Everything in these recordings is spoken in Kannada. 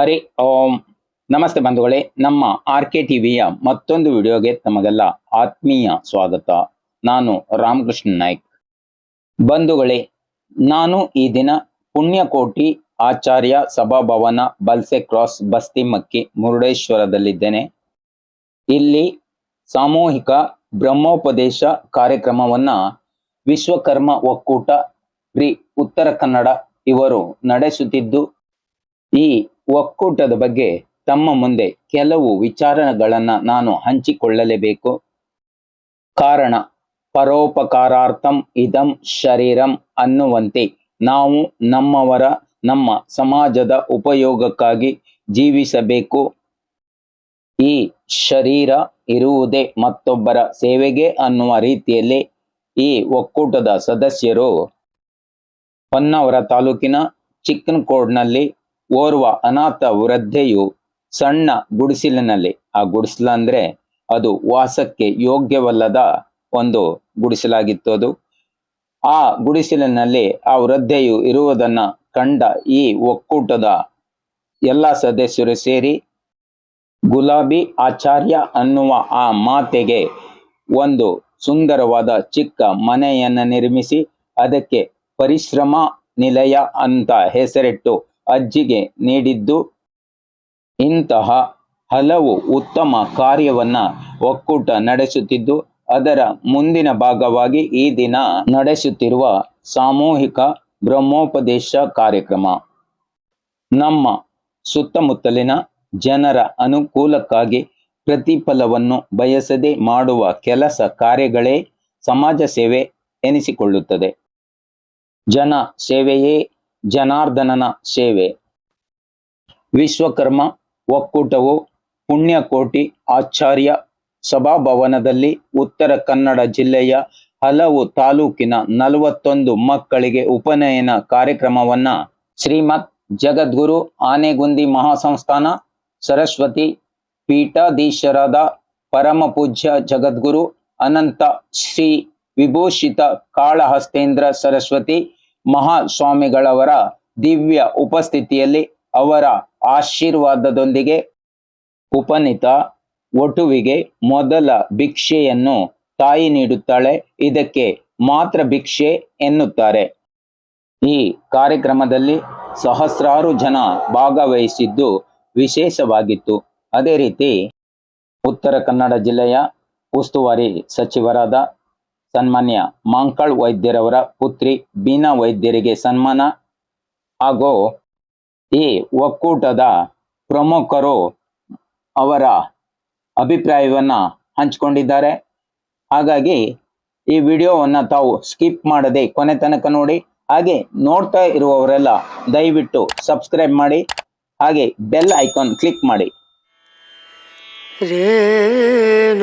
ಹರಿ ಓಂ. ನಮಸ್ತೆ ಬಂಧುಗಳೇ, ನಮ್ಮ ಆರ್ ಕೆ ಟಿವಿಯ ಮತ್ತೊಂದು ವಿಡಿಯೋಗೆ ತಮಗೆಲ್ಲ ಆತ್ಮೀಯ ಸ್ವಾಗತ. ನಾನು ರಾಮಕೃಷ್ಣ ನಾಯ್ಕ್. ಬಂಧುಗಳೇ, ನಾನು ಈ ದಿನ ಪುಣ್ಯಕೋಟಿ ಆಚಾರ್ಯ ಸಭಾಭವನ ಬಲ್ಸೆ ಕ್ರಾಸ್ ಬಸ್ತಿಮಕ್ಕಿ ಮುರುಡೇಶ್ವರದಲ್ಲಿದ್ದೇನೆ. ಇಲ್ಲಿ ಸಾಮೂಹಿಕ ಬ್ರಹ್ಮೋಪದೇಶ ಕಾರ್ಯಕ್ರಮವನ್ನ ವಿಶ್ವಕರ್ಮ ಒಕ್ಕೂಟ ಪ್ರಿ ಉತ್ತರ ಕನ್ನಡ ಇವರು ನಡೆಸುತ್ತಿದ್ದು, ಈ ಒಕ್ಕೂಟದ ಬಗ್ಗೆ ತಮ್ಮ ಮುಂದೆ ಕೆಲವು ವಿಚಾರಗಳನ್ನು ನಾನು ಹಂಚಿಕೊಳ್ಳಲೇಬೇಕು. ಕಾರಣ, ಪರೋಪಕಾರಾರ್ಥಂ ಇದಂ ಶರೀರಂ ಅನ್ನುವಂತೆ ನಾವು ನಮ್ಮವರ, ನಮ್ಮ ಸಮಾಜದ ಉಪಯೋಗಕ್ಕಾಗಿ ಜೀವಿಸಬೇಕು. ಈ ಶರೀರ ಇರುವುದೇ ಮತ್ತೊಬ್ಬರ ಸೇವೆಗೆ ಅನ್ನುವ ರೀತಿಯಲ್ಲಿ ಈ ಒಕ್ಕೂಟದ ಸದಸ್ಯರು ಹೊನ್ನಾವರ ತಾಲೂಕಿನ ಚಿಕ್ಕನಕೋಡ್ನಲ್ಲಿ ಓರ್ವ ಅನಾಥ ವೃದ್ಧೆಯು ಸಣ್ಣ ಗುಡಿಸಿಲಿನಲ್ಲಿ, ಆ ಗುಡಿಸಲ ಅಂದ್ರೆ ಅದು ವಾಸಕ್ಕೆ ಯೋಗ್ಯವಲ್ಲದ ಒಂದು ಗುಡಿಸಲಾಗಿತ್ತು ಅದು. ಆ ಗುಡಿಸಲಿನಲ್ಲಿ ಆ ವೃದ್ಧೆಯು ಇರುವುದನ್ನ ಕಂಡ ಈ ಒಕ್ಕೂಟದ ಎಲ್ಲ ಸದಸ್ಯರು ಸೇರಿ ಗುಲಾಬಿ ಆಚಾರ್ಯ ಅನ್ನುವ ಆ ಮಾತೆಗೆ ಒಂದು ಸುಂದರವಾದ ಚಿಕ್ಕ ಮನೆಯನ್ನ ನಿರ್ಮಿಸಿ, ಅದಕ್ಕೆ ಪರಿಶ್ರಮ ನಿಲಯ ಅಂತ ಹೆಸರಿಟ್ಟು ಅಜ್ಜಿಗೆ ನೀಡಿದ್ದು ಇಂತಹ ಹಲವು ಉತ್ತಮ ಕಾರ್ಯವನ್ನ ಒಕ್ಕೂಟ ನಡೆಸುತ್ತಿದ್ದು, ಅದರ ಮುಂದಿನ ಭಾಗವಾಗಿ ಈ ದಿನ ನಡೆಸುತ್ತಿರುವ ಸಾಮೂಹಿಕ ಬ್ರಹ್ಮೋಪದೇಶ ಕಾರ್ಯಕ್ರಮ. ನಮ್ಮ ಸುತ್ತಮುತ್ತಲಿನ ಜನರ ಅನುಕೂಲಕ್ಕಾಗಿ ಪ್ರತಿಫಲವನ್ನು ಬಯಸದೆ ಮಾಡುವ ಕೆಲಸ ಕಾರ್ಯಗಳೇ ಸಮಾಜ ಸೇವೆ ಎನಿಸಿಕೊಳ್ಳುತ್ತದೆ. ಜನ ಸೇವೆಯೇ ಜನಾರ್ದನನ ಸೇವೆ. ವಿಶ್ವಕರ್ಮ ಒಕ್ಕೂಟವು ಪುಣ್ಯಕೋಟಿ ಆಚಾರ್ಯ ಸಭಾಭವನದಲ್ಲಿ ಉತ್ತರ ಕನ್ನಡ ಜಿಲ್ಲೆಯ ಹಲವು ತಾಲೂಕಿನ ನಲವತ್ತೊಂದು ಮಕ್ಕಳಿಗೆ ಉಪನಯನ ಕಾರ್ಯಕ್ರಮವನ್ನ ಶ್ರೀಮತ್ ಜಗದ್ಗುರು ಆನೆಗುಂದಿ ಮಹಾಸಂಸ್ಥಾನ ಸರಸ್ವತಿ ಪೀಠಾಧೀಶರಾದ ಪರಮ ಪೂಜ್ಯ ಜಗದ್ಗುರು ಅನಂತ ಶ್ರೀ ವಿಭೂಷಿತ ಕಾಳಹಸ್ತೇಂದ್ರ ಸರಸ್ವತಿ ಮಹಾಸ್ವಾಮಿಗಳವರ ದಿವ್ಯ ಉಪಸ್ಥಿತಿಯಲ್ಲಿ ಅವರ ಆಶೀರ್ವಾದದೊಂದಿಗೆ ಉಪನಿತ ಒಟುವಿಗೆ ಮೊದಲ ಭಿಕ್ಷೆಯನ್ನು ತಾಯಿ ನೀಡುತ್ತಾಳೆ. ಇದಕ್ಕೆ ಮಾತ್ರ ಭಿಕ್ಷೆ ಎನ್ನುತ್ತಾರೆ. ಈ ಕಾರ್ಯಕ್ರಮದಲ್ಲಿ ಸಹಸ್ರಾರು ಜನ ಭಾಗವಹಿಸಿದ್ದು ವಿಶೇಷವಾಗಿತ್ತು. ಅದೇ ರೀತಿ ಉತ್ತರ ಕನ್ನಡ ಜಿಲ್ಲೆಯ ಉಸ್ತುವಾರಿ ಸಚಿವರಾದ ಸನ್ಮಾನ್ಯ ಮಾಂಕಳ್ ವೈದ್ಯರವರ ಪುತ್ರಿ ಬೀನಾ ವೈದ್ಯರಿಗೆ ಸನ್ಮಾನ. ಹಾಗೂ ಈ ಒಕ್ಕೂಟದ ಪ್ರಮುಖರು ಅವರ ಅಭಿಪ್ರಾಯವನ್ನು ಹಂಚಿಕೊಂಡಿದ್ದಾರೆ. ಹಾಗಾಗಿ ಈ ವಿಡಿಯೋವನ್ನು ತಾವು ಸ್ಕಿಪ್ ಮಾಡದೆ ಕೊನೆ ತನಕ ನೋಡಿ, ಹಾಗೆ ನೋಡ್ತಾ ಇರುವವರೆಲ್ಲ ದಯವಿಟ್ಟು ಸಬ್ಸ್ಕ್ರೈಬ್ ಮಾಡಿ, ಹಾಗೆ ಬೆಲ್ ಐಕಾನ್ ಕ್ಲಿಕ್ ಮಾಡಿ. ರನ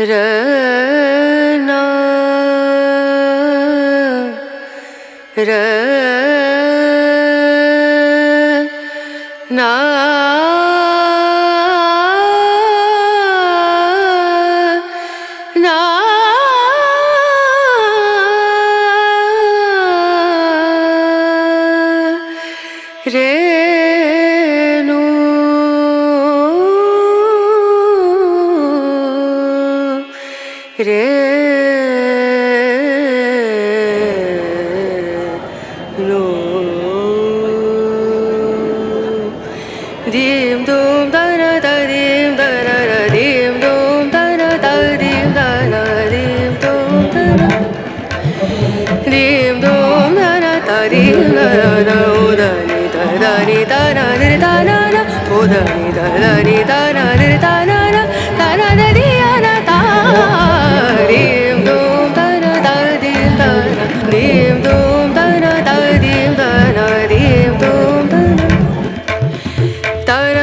रना र ना re no dim dum da da dim da dim dum da da dim da dim dum da dim dum da da dim da da ra oh da ni da ra estaba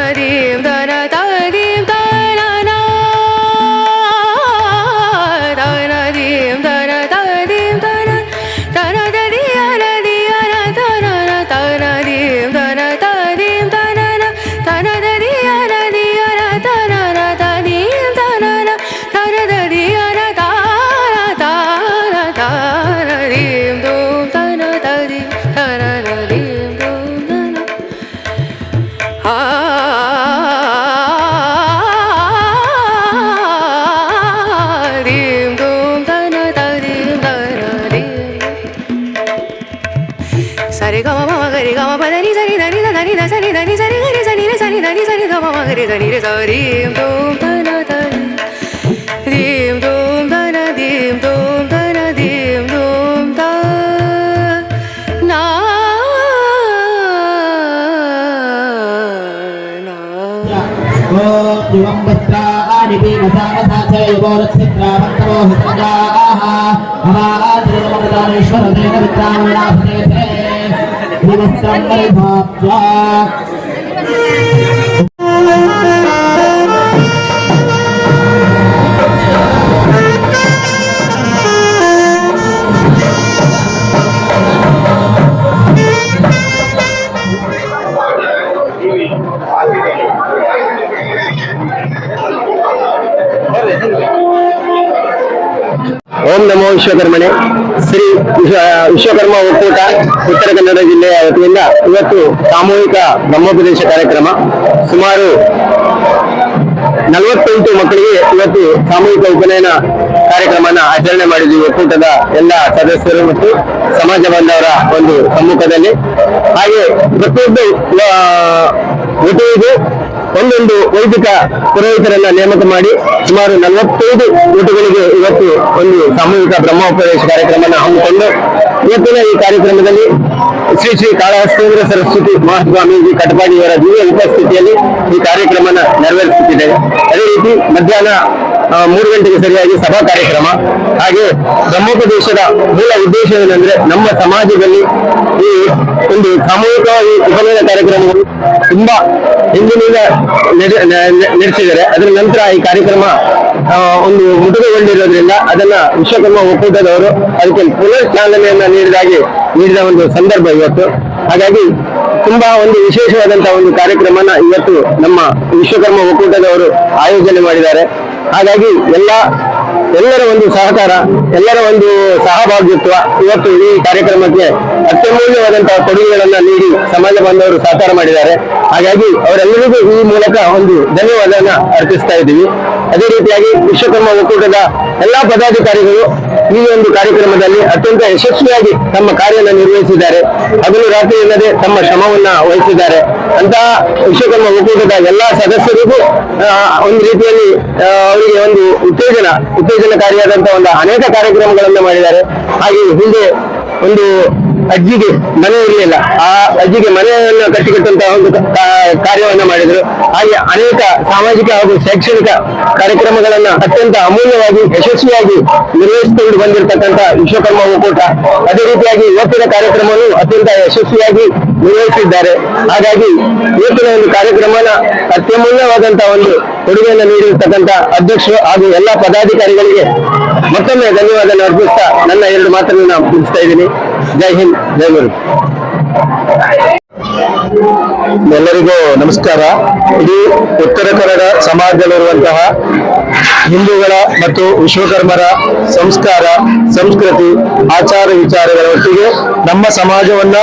సరి గమ మమ గరి గమ పద ని సరి దని దని న సరి దని సరి గరి సని ని సని దని సరి గమ మమ గరి దని రి సరి దూం తన తని దీం దూం తన దీం దూం తన దీం దూం త నా నా ఓ త్రివం వస్త్రాని పీనసా వసాచయో రక్షత్రా భక్తమో హృతగా ఆహా అవాదిరమదానేశ్వర దేవ విద్రామణా హృదయ पुरस्कम् परिभाव्या ஓம் நமோ விஸ்வகர்மனே. ಶ್ರೀ ವಿಶ್ವ ವಿಶ್ವಕರ್ಮ ಒಕ್ಕೂಟ ಉತ್ತರ ಕನ್ನಡ ಜಿಲ್ಲೆಯ ವತಿಯಿಂದ ಇವತ್ತು ಸಾಮೂಹಿಕ ಬ್ರಹ್ಮೋಪದೇಶ ಕಾರ್ಯಕ್ರಮ ಸುಮಾರು ನಲವತ್ತೆಂಟು ಮಕ್ಕಳಿಗೆ ಇವತ್ತು ಸಾಮೂಹಿಕ ಉಪನಯನ ಕಾರ್ಯಕ್ರಮನ ಆಚರಣೆ ಮಾಡಿದ್ವಿ ಒಕ್ಕೂಟದ ಎಲ್ಲ ಸದಸ್ಯರು ಮತ್ತು ಸಮಾಜ ಬಾಂಧವರ ಒಂದು ಸಮ್ಮುಖದಲ್ಲಿ. ಹಾಗೆ ಪ್ರತಿಯೊಬ್ಬ ಋತುವಿಗೂ ಒಂದೊಂದು ವೈದಿಕ ಪುರೋಹಿತರನ್ನ ನೇಮಕ ಮಾಡಿ ಸುಮಾರು ನಲವತ್ತೈದು ಊಟಗಳಿಗೆ ಇವತ್ತು ಒಂದು ಸಾಮೂಹಿಕ ಬ್ರಹ್ಮೋಪದೇಶ ಕಾರ್ಯಕ್ರಮನ ಹಮ್ಮಿಕೊಂಡು ಇವತ್ತಿನ ಈ ಕಾರ್ಯಕ್ರಮದಲ್ಲಿ ಶ್ರೀ ಶ್ರೀ ಕಾಳಹಸ್ತೇಂದ್ರ ಸರಸ್ವತಿ ಮಹಾಸ್ವಾಮೀಜಿ ಕಟಪಾಡಿಯವರ ದಿವ್ಯ ಉಪಸ್ಥಿತಿಯಲ್ಲಿ ಈ ಕಾರ್ಯಕ್ರಮನ ನೆರವೇರಿಸುತ್ತಿದ್ದೇವೆ. ಅದೇ ರೀತಿ ಮಧ್ಯಾಹ್ನ ಮೂರು ಗಂಟೆಗೆ ಸರಿಯಾಗಿ ಸಭಾ ಕಾರ್ಯಕ್ರಮ. ಹಾಗೆ ಬ್ರಹ್ಮೋಪದೇಶದ ಮೂಲ ಉದ್ದೇಶ ಏನಂದ್ರೆ ನಮ್ಮ ಸಮಾಜದಲ್ಲಿ ಈ ಒಂದು ಸಾಮೂಹಿಕವಾಗಿ ಉಪನಯನ ಕಾರ್ಯಕ್ರಮಗಳು ತುಂಬಾ ಹಿಂದಿನಿಂದ ನಡೆಸಿದ್ದಾರೆ. ಅದರ ನಂತರ ಈ ಕಾರ್ಯಕ್ರಮ ಒಂದು ಮುಟುಕೊಂಡಿರೋದ್ರಿಂದ ಅದನ್ನ ವಿಶ್ವಕರ್ಮ ಒಕ್ಕೂಟದವರು ಅದಕ್ಕೆ ಪುನರ್ ಚಾಲನೆಯನ್ನ ನೀಡಿದಾಗಿ ನೀಡಿದ ಒಂದು ಸಂದರ್ಭ ಇವತ್ತು. ಹಾಗಾಗಿ ತುಂಬಾ ಒಂದು ವಿಶೇಷವಾದಂತಹ ಒಂದು ಕಾರ್ಯಕ್ರಮನ ಇವತ್ತು ನಮ್ಮ ವಿಶ್ವಕರ್ಮ ಒಕ್ಕೂಟದವರು ಆಯೋಜನೆ ಮಾಡಿದ್ದಾರೆ. ಹಾಗಾಗಿ ಎಲ್ಲ, ಎಲ್ಲರ ಒಂದು ಸಹಕಾರ, ಎಲ್ಲರ ಒಂದು ಸಹಭಾಗಿತ್ವ ಇವತ್ತು ಈ ಕಾರ್ಯಕ್ರಮಕ್ಕೆ ಅತ್ಯಮೂಲ್ಯವಾದಂತಹ ಕೊಡುಗೆಗಳನ್ನ ನೀಡಿ ಸಮಾಜ ಬಾಂಧವರು ಸಹಕಾರ ಮಾಡಿದ್ದಾರೆ. ಹಾಗಾಗಿ ಅವರೆಲ್ಲರಿಗೂ ಈ ಮೂಲಕ ಒಂದು ಧನ್ಯವಾದವನ್ನು ಅರ್ಪಿಸ್ತಾ ಇದ್ದೀವಿ. ಅದೇ ರೀತಿಯಾಗಿ ವಿಶ್ವಕರ್ಮ ಒಕ್ಕೂಟದ ಎಲ್ಲಾ ಪದಾಧಿಕಾರಿಗಳು ಈ ಒಂದು ಕಾರ್ಯಕ್ರಮದಲ್ಲಿ ಅತ್ಯಂತ ಯಶಸ್ವಿಯಾಗಿ ತಮ್ಮ ಕಾರ್ಯವನ್ನು ನಿರ್ವಹಿಸಿದ್ದಾರೆ. ಅದನ್ನು ರಾತ್ರಿ ಇಲ್ಲದೆ ತಮ್ಮ ಶ್ರಮವನ್ನ ವಹಿಸಿದ್ದಾರೆ. ಅಂತಹ ವಿಶ್ವಕರ್ಮ ಒಕ್ಕೂಟದ ಎಲ್ಲಾ ಸದಸ್ಯರಿಗೂ ಒಂದು ರೀತಿಯಲ್ಲಿ ಅವರಿಗೆ ಒಂದು ಉತ್ತೇಜನ, ಉತ್ತೇಜನಕಾರಿಯಾದಂತಹ ಒಂದು ಅನೇಕ ಕಾರ್ಯಕ್ರಮಗಳನ್ನು ಮಾಡಿದ್ದಾರೆ. ಹಾಗೆ ಹಿಂದೆ ಒಂದು ಅಜ್ಜಿಗೆ ಮನೆ ಇರಲಿಲ್ಲ. ಆ ಅಜ್ಜಿಗೆ ಮನೆಯನ್ನು ಕಟ್ಟಿಕೊಟ್ಟಂತಹ ಒಂದು ಕಾರ್ಯವನ್ನು ಮಾಡಿದರು. ಹಾಗೆ ಅನೇಕ ಸಾಮಾಜಿಕ ಹಾಗೂ ಶೈಕ್ಷಣಿಕ ಕಾರ್ಯಕ್ರಮಗಳನ್ನ ಅತ್ಯಂತ ಅಮೂಲ್ಯವಾಗಿ, ಯಶಸ್ವಿಯಾಗಿ ನಿರ್ವಹಿಸಿಕೊಂಡು ಬಂದಿರತಕ್ಕಂತ ವಿಶ್ವಕರ್ಮ ಒಕ್ಕೂಟ ಅದೇ ರೀತಿಯಾಗಿ ಇವತ್ತಿನ ಕಾರ್ಯಕ್ರಮವನ್ನು ಅತ್ಯಂತ ಯಶಸ್ವಿಯಾಗಿ ನಿರ್ವಹಿಸಿದ್ದಾರೆ. ಹಾಗಾಗಿ ಇವತ್ತಿನ ಒಂದು ಕಾರ್ಯಕ್ರಮನ ಅತ್ಯಮೂಲ್ಯವಾದಂತಹ ಒಂದು ಕೊಡುಗೆಯನ್ನು ನೀಡಿರ್ತಕ್ಕಂಥ ಅಧ್ಯಕ್ಷರು ಹಾಗೂ ಎಲ್ಲಾ ಪದಾಧಿಕಾರಿಗಳಿಗೆ ಮತ್ತೊಮ್ಮೆ ಧನ್ಯವಾದ ಅರ್ಪಿಸ್ತಾ ನನ್ನ ಎರಡು ಮಾತನ್ನು ಮುಗಿಸ್ತಾ ಇದ್ದೀನಿ. ಜೈ ಹಿಂದ್, ಜೈ ಗುರು. ಎಲ್ಲರಿಗೂ ನಮಸ್ಕಾರ. ಇಡೀ ಉತ್ತರ ಕನ್ನಡ ಸಮಾಜದಲ್ಲಿರುವಂತಹ ಹಿಂದೂಗಳ ಮತ್ತು ವಿಶ್ವಕರ್ಮರ ಸಂಸ್ಕಾರ, ಸಂಸ್ಕೃತಿ, ಆಚಾರ ವಿಚಾರಗಳ ಒಟ್ಟಿಗೆ ನಮ್ಮ ಸಮಾಜವನ್ನ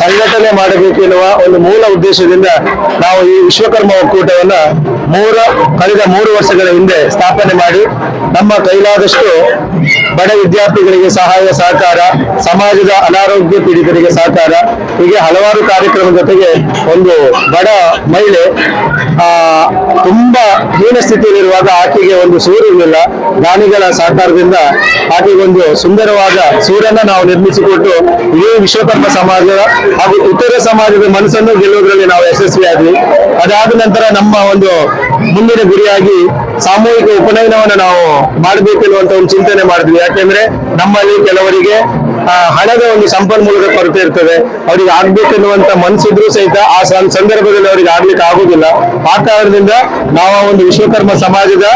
ಸಂಘಟನೆ ಮಾಡಬೇಕು ಎನ್ನುವ ಒಂದು ಮೂಲ ಉದ್ದೇಶದಿಂದ ನಾವು ಈ ವಿಶ್ವಕರ್ಮ ಒಕ್ಕೂಟವನ್ನ ಮೂರ, ಕಳೆದ ಮೂರು ವರ್ಷಗಳ ಹಿಂದೆ ಸ್ಥಾಪನೆ ಮಾಡಿ ನಮ್ಮ ಕೈಲಾದಷ್ಟು ಬಡ ವಿದ್ಯಾರ್ಥಿಗಳಿಗೆ ಸಹಾಯ, ಸಹಕಾರ, ಸಮಾಜದ ಅನಾರೋಗ್ಯ ಪೀಡಿತರಿಗೆ ಸಹಕಾರ, ಹೀಗೆ ಹಲವಾರು ಕಾರ್ಯಕ್ರಮದ ಜೊತೆಗೆ ಒಂದು ಬಡ ಮಹಿಳೆ, ಆ, ತುಂಬಾ ಹೀನ ಸ್ಥಿತಿಯಲ್ಲಿರುವಾಗ ಆಕೆಗೆ ಒಂದು ಸೂರ್ಯವಿಲ್ಲ ದಾನಿಗಳ ಸಹಕಾರದಿಂದ ಆಕೆಗೊಂದು ಸುಂದರವಾದ ಸೂರನ್ನ ನಾವು ನಿರ್ಮಿಸಿಕೊಟ್ಟು ಇಡೀ ವಿಶ್ವಕರ್ಮ ಸಮಾಜ ಹಾಗೂ ಇತರ ಸಮಾಜದ ಮನಸ್ಸನ್ನು ಗೆಲ್ಲುವುದರಲ್ಲಿ ನಾವು ಯಶಸ್ವಿಯಾದ್ವಿ. ಅದಾದ ನಂತರ ನಮ್ಮ ಒಂದು ಮುಂದಿನ ಗುರಿಯಾಗಿ ಸಾಮೂಹಿಕ ಉಪನಯನವನ್ನು ನಾವು ಮಾಡಬೇಕೆನ್ನುವಂತ ಒಂದು ಚಿಂತನೆ ಮಾಡಿದ್ವಿ. ಯಾಕೆಂದ್ರೆ ನಮ್ಮಲ್ಲಿ ಕೆಲವರಿಗೆ ಹಣದ ಒಂದು ಸಂಪನ್ಮೂಲದ ಕೊರತೆ ಇರ್ತದೆ. ಅವರಿಗೆ ಆಗ್ಬೇಕೆನ್ನುವಂತ ಮನಸ್ಸಿದ್ರು ಸಹಿತ ಆ ಸಂದರ್ಭದಲ್ಲಿ ಅವರಿಗೆ ಆಗ್ಲಿಕ್ಕೆ ಆಗುದಿಲ್ಲ. ಆ ಕಾರಣದಿಂದ ನಾವು ಒಂದು ವಿಶ್ವಕರ್ಮ ಸಮಾಜದ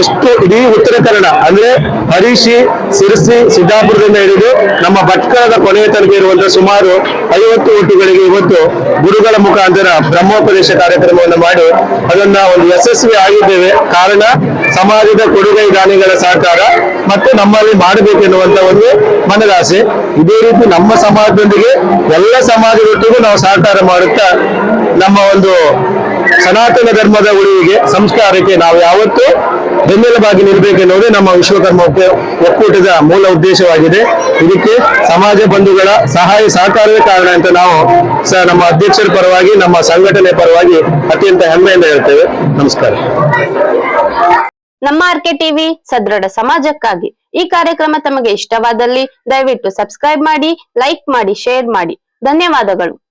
ಎಷ್ಟು ಇಡೀ ಉತ್ತರ ಕನ್ನಡ, ಅಂದ್ರೆ ಹರೀಶಿ, ಸಿರಿಸಿ, ಸಿದ್ದಾಪುರದಿಂದ ಹಿಡಿದು ನಮ್ಮ ಭಟ್ಕಳದ ಕೊನೆಯ ತನಕ ಇರುವಂತಹ ಸುಮಾರು ಐವತ್ತು ಊಟಗಳಿಗೆ ಇವತ್ತು ಗುರುಗಳ ಮುಖಾಂತರ ಬ್ರಹ್ಮೋಪದೇಶ ಕಾರ್ಯಕ್ರಮವನ್ನು ಮಾಡಿ ಅದನ್ನ ಒಂದು ಯಶಸ್ವಿ ಆಗಿದ್ದೇವೆ. ಕಾರಣ ಸಮಾಜದ ಕೊಡುಗೈ ದಾನಿಗಳ ಸಹಕಾರ ಮತ್ತು ನಮ್ಮಲ್ಲಿ ಮಾಡಬೇಕೆನ್ನುವಂತ ಒಂದು ಮನದಾಸೆ. ಇದೇ ರೀತಿ ನಮ್ಮ ಸಮಾಜದೊಂದಿಗೆ ಎಲ್ಲ ಸಮಾಜದೊಟ್ಟಿಗೂ ನಾವು ಸಹಕಾರ ಮಾಡುತ್ತಾ ನಮ್ಮ ಒಂದು ಸನಾತನ ಧರ್ಮದ ಉಳಿವಿಗೆ ಸಂಸ್ಕಾರಕ್ಕೆ ನಾವು ಯಾವತ್ತೂ ಬೆನ್ನೆಲುಬಾಗಿ ನಿಲ್ಲಬೇಕೆನ್ನುವುದೇ ನಮ್ಮ ವಿಶ್ವಕರ್ಮ ಒಕ್ಕ- ಒಕ್ಕೂಟದ ಮೂಲ ಉದ್ದೇಶವಾಗಿದೆ. ಇದಕ್ಕೆ ಸಮಾಜ ಬಂಧುಗಳ ಸಹಾಯ ಸಹಕಾರವೇ ಕಾರಣ ಅಂತ ನಾವು ನಮ್ಮ ಅಧ್ಯಕ್ಷರ ಪರವಾಗಿ, ನಮ್ಮ ಸಂಘಟನೆ ಪರವಾಗಿ ಅತ್ಯಂತ ಹೆಮ್ಮೆಯಿಂದ ಹೇಳ್ತೇವೆ. ನಮಸ್ಕಾರ. ನಮ್ಮ ಆರ್ಕೆ ಟಿವಿ ಸದೃಢ ಸಮಾಜಕ್ಕಾಗಿ ಈ ಕಾರ್ಯಕ್ರಮ ತಮಗೆ ಇಷ್ಟವಾದಲ್ಲಿ ದಯವಿಟ್ಟು ಸಬ್ಸ್ಕ್ರೈಬ್ ಮಾಡಿ, ಲೈಕ್ ಮಾಡಿ, ಶೇರ್ ಮಾಡಿ. ಧನ್ಯವಾದಗಳು.